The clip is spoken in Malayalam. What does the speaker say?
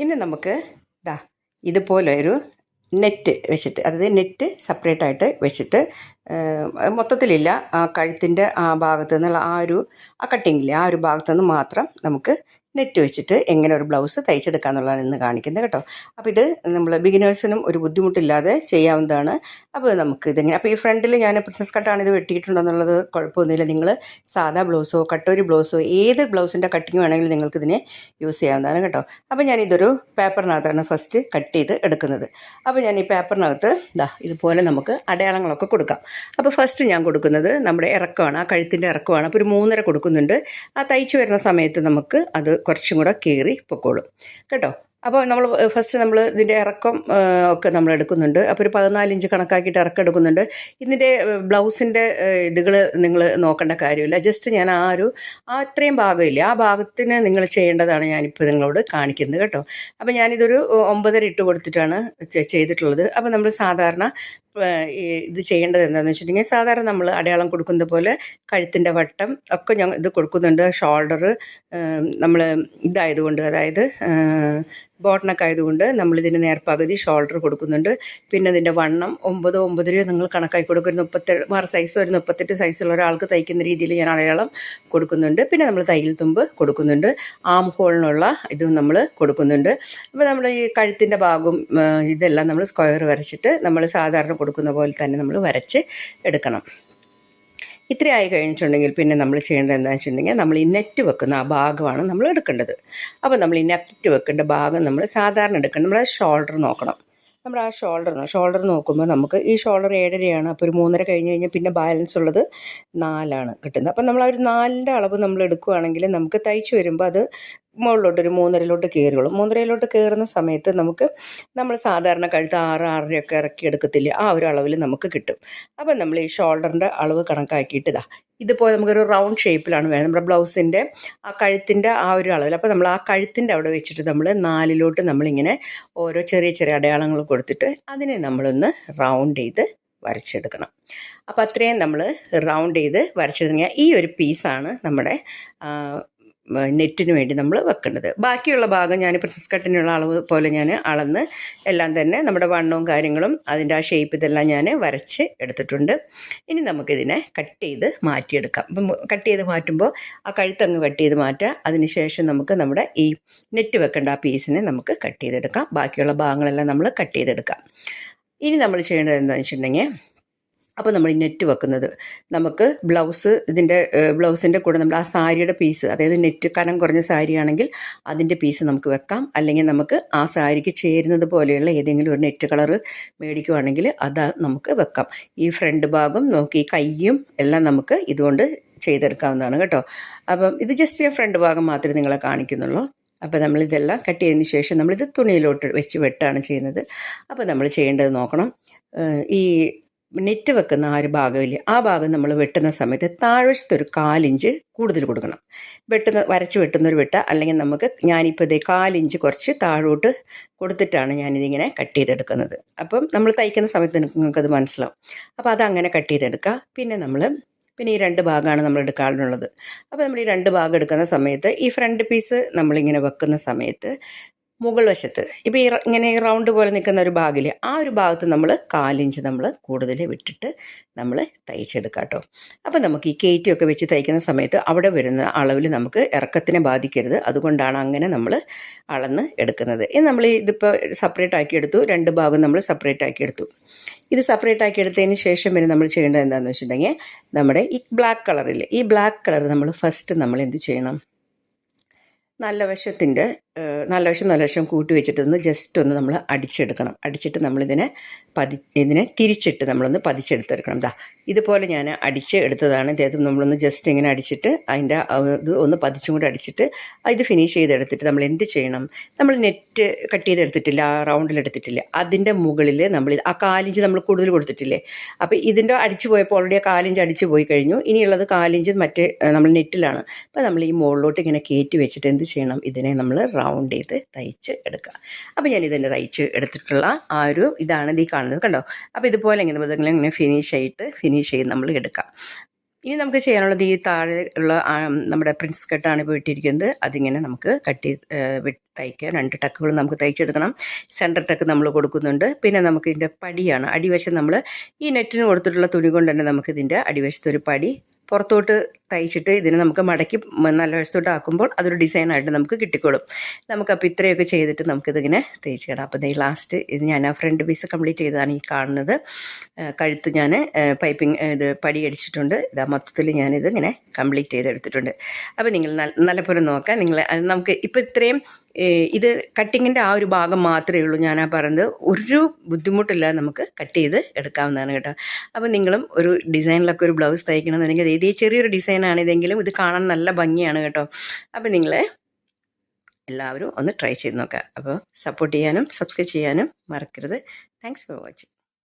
ഇനി നമുക്ക് ഇതാ ഇതുപോലെ ഒരു നെറ്റ് വെച്ചിട്ട് അതായത് നെറ്റ് സെപ്പറേറ്റ് ആയിട്ട് വെച്ചിട്ട് മൊത്തത്തിലില്ല. ആ കഴുത്തിന്റെ ആ ഭാഗത്തു നിന്നുള്ള ആ ഒരു ആ കട്ടിങ്ങില്ലേ ആ ഒരു ഭാഗത്തു നിന്ന് മാത്രം നമുക്ക് നെറ്റ് വെച്ചിട്ട് എങ്ങനെ ഒരു ബ്ലൗസ് തയ്ച്ചെടുക്കുക എന്നുള്ളതാണ് ഇന്ന് കാണിക്കുന്നത് കേട്ടോ. അപ്പോൾ ഇത് നമ്മൾ ബിഗിനേഴ്സിനും ഒരു ബുദ്ധിമുട്ടില്ലാതെ ചെയ്യാവുന്നതാണ്. അപ്പോൾ നമുക്ക് ഇതെങ്ങനെ അപ്പോൾ ഈ ഫ്രണ്ടിൽ ഞാൻ പ്രിൻസസ് കട്ടാണ് ഇത് വെട്ടിയിട്ടുണ്ടെന്നുള്ളത് കുഴപ്പമൊന്നുമില്ല. നിങ്ങൾ സാധാ ബ്ലൗസോ കട്ടോരി ബ്ലൗസോ ഏത് ബ്ലൗസിന്റെ കട്ടിങ് വേണമെങ്കിലും നിങ്ങൾക്ക് ഇതിനെ യൂസ് ചെയ്യാവുന്നതാണ് കേട്ടോ. അപ്പോൾ ഇതൊരു പേപ്പറിനകത്താണ് ഫസ്റ്റ് കട്ട് ചെയ്ത് എടുക്കുന്നത്. അപ്പോൾ ഞാൻ ഈ പേപ്പറിനകത്ത് ഇതാ ഇതുപോലെ നമുക്ക് അടയാളങ്ങളൊക്കെ കൊടുക്കാം. അപ്പോൾ ഫസ്റ്റ് ഞാൻ കൊടുക്കുന്നത് നമ്മുടെ ഇറക്കമാണ് ആ കഴുത്തിന്റെ ഇറക്കമാണ്. അപ്പോൾ ഒരു മൂന്നര കൊടുക്കുന്നുണ്ട്. ആ തയ്ച്ചു വരുന്ന സമയത്ത് നമുക്ക് അത് കുറച്ചും കൂടെ കീറി പൊക്കോളും. കേട്ടോ? അപ്പോൾ നമ്മൾ ഫസ്റ്റ് നമ്മൾ ഇതിന്റെ ഇറക്കം ഒക്കെ നമ്മൾ എടുക്കുന്നുണ്ട്. അപ്പോൾ ഒരു പതിനാല് ഇഞ്ച് കണക്കാക്കിയിട്ട് ഇറക്കം എടുക്കുന്നുണ്ട്. ഇതിന്റെ ബ്ലൗസിന്റെ ഇതുകൾ നിങ്ങൾ നോക്കേണ്ട കാര്യമില്ല. ജസ്റ്റ് ഞാൻ ആ ഒരു ആ അത്രയും ഭാഗമില്ല? ആ ഭാഗത്തിന് നിങ്ങൾ ചെയ്യേണ്ടതാണ് ഞാനിപ്പോൾ നിങ്ങളോട് കാണിക്കുന്നത് കേട്ടോ. അപ്പോൾ ഞാനിതൊരു ഒമ്പതര ഇട്ട് കൊടുത്തിട്ടാണ് ചെയ്തിട്ടുള്ളത്. അപ്പോൾ നമ്മൾ സാധാരണ ഇത് ചെയ്യേണ്ടത് എന്താണെന്ന് വെച്ചിട്ടുണ്ടെങ്കിൽ സാധാരണ നമ്മൾ അടയാളം കൊടുക്കുന്ന പോലെ കഴുത്തിന്റെ വട്ടം ഒക്കെ ഞങ്ങൾ ഇത് കൊടുക്കുന്നുണ്ട്. ഷോൾഡർ നമ്മൾ ഇതായതുകൊണ്ട് അതായത് ബോട്ടണൊക്കെ ആയതുകൊണ്ട് നമ്മളിതിന് നേർപ്പകുതി ഷോൾഡർ കൊടുക്കുന്നുണ്ട്. പിന്നെ ഇതിന്റെ വണ്ണം ഒമ്പതോ ഒമ്പതരയോ നിങ്ങൾ കണക്കാക്കി കൊടുക്കും ഒരു മുപ്പത്തെട്ട് ആറ് സൈസ് ഒരു മുപ്പത്തെട്ട് സൈസുള്ള ഒരാൾക്ക് തയ്ക്കുന്ന രീതിയിൽ ഞാൻ അടയാളം കൊടുക്കുന്നുണ്ട്. പിന്നെ നമ്മൾ തയ്യൽ തുമ്പ് കൊടുക്കുന്നുണ്ട്. ആം ഹോളിനുള്ള ഇതും നമ്മൾ കൊടുക്കുന്നുണ്ട്. അപ്പോൾ നമ്മൾ ഈ കഴുത്തിന്റെ ഭാഗവും ഇതെല്ലാം നമ്മൾ സ്ക്വയർ വരച്ചിട്ട് നമ്മൾ സാധാരണ കൊടുക്കുന്ന പോലെ തന്നെ നമ്മൾ വരച്ച് എടുക്കണം. ഇത്രയായി കഴിഞ്ഞിട്ടുണ്ടെങ്കിൽ പിന്നെ നമ്മൾ ചെയ്യേണ്ടത് എന്താണെന്ന് വെച്ചിട്ടുണ്ടെങ്കിൽ നമ്മൾ ഈ നെറ്റ് വെക്കുന്ന ആ ഭാഗമാണ് നമ്മൾ എടുക്കേണ്ടത്. അപ്പോൾ നമ്മൾ ഈ നെറ്റ് വെക്കേണ്ട ഭാഗം നമ്മൾ സാധാരണ എടുക്കണം. നമ്മൾ ഷോൾഡർ നോക്കണം. നമ്മൾ ആ ഷോൾഡർ ഷോൾഡർ നോക്കുമ്പോൾ നമുക്ക് ഈ ഷോൾഡർ ഏഴരയാണ്. അപ്പോൾ ഒരു മൂന്നര കഴിഞ്ഞ് കഴിഞ്ഞാൽ പിന്നെ ബാലൻസ് ഉള്ളത് നാലാണ് കിട്ടുന്നത്. അപ്പം നമ്മൾ ആ ഒരു നാലിന്റെ അളവ് നമ്മൾ എടുക്കുകയാണെങ്കിൽ നമുക്ക് തയ്ച്ച് വരുമ്പോൾ അത് മുകളിലോട്ട് ഒരു മൂന്നരയിലോട്ട് കയറുകയുള്ളൂ മൂന്നരയിലോട്ട് കയറുന്ന സമയത്ത് നമുക്ക് നമ്മൾ സാധാരണ കഴുത്ത് ആറ് ആറരയൊക്കെ ഇറക്കി എടുക്കത്തില്ല ആ ഒരു അളവിൽ നമുക്ക് കിട്ടും. അപ്പം നമ്മൾ ഈ ഷോൾഡറിന്റെ അളവ് കണക്കാക്കിയിട്ട് ഇതാ ഇതുപോലെ നമുക്കൊരു റൗണ്ട് ഷേപ്പിലാണ് വേണം നമ്മുടെ ബ്ലൗസിന്റെ ആ കഴുത്തിന്റെ ആ ഒരു അളവിൽ. അപ്പോൾ നമ്മൾ ആ കഴുത്തിന്റെ അവിടെ വെച്ചിട്ട് നമ്മൾ നാലിലോട്ട് നമ്മളിങ്ങനെ ഓരോ ചെറിയ ചെറിയ അടയാളങ്ങൾ കൊടുത്തിട്ട് അതിനെ നമ്മളൊന്ന് റൗണ്ട് ചെയ്ത് വരച്ചെടുക്കണം. അപ്പോൾ അത്രയും നമ്മൾ റൗണ്ട് ചെയ്ത് വരച്ചെടുക്കുക. ഈ ഒരു പീസാണ് നമ്മുടെ നെറ്റിന് വേണ്ടി നമ്മൾ വെക്കേണ്ടത്. ബാക്കിയുള്ള ഭാഗം ഞാൻ പ്രിൻസസ് കട്ടിനുള്ള അളവ് പോലെ ഞാൻ അളന്ന് എല്ലാം തന്നെ നമ്മുടെ വണ്ണവും കാര്യങ്ങളും അതിന്റെ ആ ഷേപ്പ് ഇതെല്ലാം ഞാൻ വരച്ച് എടുത്തിട്ടുണ്ട്. ഇനി നമുക്കിതിനെ കട്ട് ചെയ്ത് മാറ്റിയെടുക്കാം. അപ്പം കട്ട് ചെയ്ത് മാറ്റുമ്പോൾ ആ കഴുത്തങ്ങ് കട്ട് ചെയ്ത് മാറ്റുക അതിനുശേഷം നമുക്ക് നമ്മുടെ ഈ നെറ്റ് വെക്കേണ്ട ആ പീസിനെ നമുക്ക് കട്ട് ചെയ്തെടുക്കാം. ബാക്കിയുള്ള ഭാഗങ്ങളെല്ലാം നമ്മൾ കട്ട് ചെയ്തെടുക്കാം. ഇനി നമ്മൾ ചെയ്യേണ്ടത് എന്താണെന്ന് വെച്ചിട്ടുണ്ടെങ്കിൽ അപ്പോൾ നമ്മൾ ഈ നെറ്റ് വെക്കുന്നത്. നമുക്ക് ബ്ലൗസ് ഇതിന്റെ ബ്ലൗസിന്റെ കൂടെ നമ്മൾ ആ സാരിയുടെ പീസ് അതായത് നെറ്റ് കനം കുറഞ്ഞ സാരിയാണെങ്കിൽ അതിന്റെ പീസ് നമുക്ക് വെക്കാം. അല്ലെങ്കിൽ നമുക്ക് ആ സാരിക്ക് ചേരുന്നത് പോലെയുള്ള ഏതെങ്കിലും ഒരു നെറ്റ് കളറ് മേടിക്കുവാണെങ്കിൽ അത് നമുക്ക് വെക്കാം. ഈ ഫ്രണ്ട് ഭാഗം നമുക്ക് ഈ കയ്യും എല്ലാം നമുക്ക് ഇതുകൊണ്ട് ചെയ്തെടുക്കാവുന്നതാണ് കേട്ടോ. അപ്പം ഇത് ജസ്റ്റ് ഫ്രണ്ട് ഭാഗം മാത്രമേ നിങ്ങളെ കാണിക്കുന്നുള്ളൂ. അപ്പോൾ നമ്മളിതെല്ലാം കട്ട് ചെയ്തതിന് ശേഷം നമ്മളിത് തുണിയിലോട്ട് വെച്ച് വെട്ടാണ് ചെയ്യുന്നത്. അപ്പോൾ നമ്മൾ ചെയ്യേണ്ടത് നോക്കണം. ഈ നെറ്റ് വെക്കുന്ന ആ ഒരു ഭാഗമില്ലേ ആ ഭാഗം നമ്മൾ വെട്ടുന്ന സമയത്ത് താഴ്വശത്ത് ഒരു കാലിഞ്ച് കൂടുതൽ കൊടുക്കണം. വെട്ടുന്ന വരച്ച് വെട്ടുന്ന ഒരു വെട്ട അല്ലെങ്കിൽ നമുക്ക് ഞാനിപ്പോൾ ഇതേ കാലിഞ്ച് കുറച്ച് താഴോട്ട് കൊടുത്തിട്ടാണ് ഞാനിതിങ്ങനെ കട്ട് ചെയ്തെടുക്കുന്നത്. അപ്പം നമ്മൾ തയ്ക്കുന്ന സമയത്ത് നിങ്ങൾക്കത് മനസ്സിലാവും. അപ്പോൾ അതങ്ങനെ കട്ട് ചെയ്തെടുക്കുക. പിന്നെ നമ്മൾ പിന്നെ ഈ രണ്ട് ഭാഗമാണ് നമ്മൾ എടുക്കാറുള്ളത് അപ്പോൾ നമ്മൾ ഈ രണ്ട് ഭാഗം എടുക്കുന്ന സമയത്ത് ഈ ഫ്രണ്ട് പീസ് നമ്മളിങ്ങനെ വെക്കുന്ന സമയത്ത് മുകൾ വശത്ത്. ഇപ്പോൾ ഈ ഇങ്ങനെ റൗണ്ട് പോലെ നിൽക്കുന്ന ഒരു ഭാഗിൽ ആ ഒരു ഭാഗത്ത് നമ്മൾ കാലിഞ്ച് നമ്മൾ കൂടുതൽ വിട്ടിട്ട് നമ്മൾ തയ്ച്ചെടുക്കാം കേട്ടോ അപ്പോൾ നമുക്ക് ഈ കയറ്റിയൊക്കെ വെച്ച് തയ്ക്കുന്ന സമയത്ത് അവിടെ വരുന്ന അളവിൽ നമുക്ക് ഇറക്കത്തിനെ ബാധിക്കരുത്. അതുകൊണ്ടാണ് അങ്ങനെ നമ്മൾ അളന്ന് എടുക്കുന്നത്. ഇനി നമ്മൾ ഇതിപ്പോൾ സെപ്പറേറ്റ് ആക്കി എടുത്തു. രണ്ട് ഭാഗം നമ്മൾ സെപ്പറേറ്റ് ആക്കി എടുത്തു. ഇത് സെപ്പറേറ്റ് ആക്കി എടുത്തതിന് ശേഷം പിന്നെ നമ്മൾ ചെയ്യേണ്ടത് എന്താണെന്ന് വെച്ചിട്ടുണ്ടെങ്കിൽ നമ്മുടെ ഈ ബ്ലാക്ക് കളറിൽ ഈ ബ്ലാക്ക് കളർ നമ്മൾ ഫസ്റ്റ് നമ്മൾ എന്ത് ചെയ്യണം? നല്ല വശത്തിന്റെ നല്ല വശം നല്ല വശം കൂട്ടി വെച്ചിട്ട് ഒന്ന് ജസ്റ്റ് ഒന്ന് നമ്മൾ അടിച്ചെടുക്കണം. അടിച്ചിട്ട് നമ്മളിതിനെ പതി ഇതിനെ തിരിച്ചിട്ട് നമ്മളൊന്ന് പതിച്ചെടുത്തെടുക്കണം. ദാ ഇതുപോലെ ഞാൻ അടിച്ച് എടുത്തതാണ്. ഇദ്ദേഹത്തിന് നമ്മളൊന്ന് ജസ്റ്റ് ഇങ്ങനെ അടിച്ചിട്ട് അതിന്റെ ഇത് ഒന്ന് പതിച്ചും കൂടെ അടിച്ചിട്ട് ഇത് ഫിനിഷ് ചെയ്തെടുത്തിട്ട് നമ്മൾ എന്ത് ചെയ്യണം? നമ്മൾ നെറ്റ് കട്ട് ചെയ്തെടുത്തിട്ടില്ല ആ റൗണ്ടിൽ എടുത്തിട്ടില്ല. അതിന്റെ മുകളിൽ നമ്മൾ ആ കാലിഞ്ച് നമ്മൾ കൂടുതൽ കൊടുത്തിട്ടില്ലേ? അപ്പോൾ ഇതിന്റെ അടിച്ചു പോയപ്പോൾ ഓൾറെഡി ആ കാലിഞ്ച് അടിച്ചു പോയി കഴിഞ്ഞു. ഇനിയുള്ളത് കാലിഞ്ച് മറ്റേ നമ്മൾ നെറ്റിലാണ്. അപ്പോൾ നമ്മൾ ഈ മുകളിലോട്ട് ഇങ്ങനെ കയറ്റി വെച്ചിട്ട് എന്ത് ചെയ്യണം? ഇതിനെ നമ്മൾ റൗണ്ട് ചെയ്ത് തയ്ച്ച് എടുക്കുക. അപ്പോൾ ഞാൻ ഇതിന്റെ തയ്ച്ച് എടുത്തിട്ടുള്ള ആ ഒരു ഇതാണ് ഇത് ഈ കാണുന്നത്. കണ്ടോ? അപ്പോൾ ഇതുപോലെ ഇങ്ങനെ ഇങ്ങനെ ഫിനിഷ് ആയിട്ട് ഫിനിഷ് ചെയ്ത് നമ്മൾ എടുക്കാം. ഇനി നമുക്ക് ചെയ്യാനുള്ളത് ഈ താഴെ ഉള്ള നമ്മുടെ പ്രിൻസ് കട്ടാണ് ഇപ്പോൾ ഇട്ടിരിക്കുന്നത്. അതിങ്ങനെ നമുക്ക് കട്ട് തയ്ക്കുക രണ്ട് ടക്കുകൾ നമുക്ക് തയ്ച്ചെടുക്കണം. സെന്റർ ടക്ക് നമ്മൾ കൊടുക്കുന്നുണ്ട്. പിന്നെ നമുക്ക് ഇതിന്റെ പടിയാണ്. അടിവശം നമ്മൾ ഈ നെറ്റിന് കൊടുത്തിട്ടുള്ള തുണി കൊണ്ട് തന്നെ നമുക്കിതിന്റെ അടിവശത്തൊരു പടി പുറത്തോട്ട് തയ്ച്ചിട്ട് ഇതിനെ നമുക്ക് മടക്കി നല്ല വശത്തോട്ട് ആക്കുമ്പോൾ അതൊരു ഡിസൈനായിട്ട് നമുക്ക് കിട്ടിക്കോളും. നമുക്കപ്പോൾ ഇത്രയൊക്കെ ചെയ്തിട്ട് നമുക്കിതിങ്ങനെ തയ്ച്ചിടാം അപ്പോൾ ഈ ലാസ്റ്റ് ഇത് ഞാൻ ആ ഫ്രണ്ട് പീസ് കംപ്ലീറ്റ് ചെയ്താണ് ഈ കാണുന്നത്. കഴുത്ത് ഞാൻ പൈപ്പിംഗ് ഇത് പടി അടിച്ചിട്ടുണ്ട്. ഇതാ മൊത്തത്തിൽ ഞാനിത് ഇങ്ങനെ കംപ്ലീറ്റ് ചെയ്തെടുത്തിട്ടുണ്ട്. അപ്പോൾ നിങ്ങൾ നല്ല നല്ലപോലെ നോക്കാം. നിങ്ങൾ നമുക്ക് ഇപ്പോൾ ഇത്രയും ഇത് കട്ടിങ്ങിന്റെ ആ ഒരു ഭാഗം മാത്രമേ ഉള്ളൂ ഞാൻ ആ പറയുന്നത് ഒരു ബുദ്ധിമുട്ടില്ലാതെ നമുക്ക് കട്ട് ചെയ്ത് എടുക്കാവുന്നതാണ് കേട്ടോ. അപ്പോൾ നിങ്ങളും ഒരു ഡിസൈനിലൊക്കെ ഒരു ബ്ലൗസ് തയ്ക്കണമെന്നുണ്ടെങ്കിൽ ഇത് ഈ ചെറിയൊരു ഡിസൈനാണ് ഇതെങ്കിലും ഇത് കാണാൻ നല്ല ഭംഗിയാണ് കേട്ടോ. അപ്പോൾ നിങ്ങൾ എല്ലാവരും ഒന്ന് ട്രൈ ചെയ്ത് നോക്കുക. അപ്പോൾ സപ്പോർട്ട് ചെയ്യാനും സബ്സ്ക്രൈബ് ചെയ്യാനും മറക്കരുത്. Thanks for watching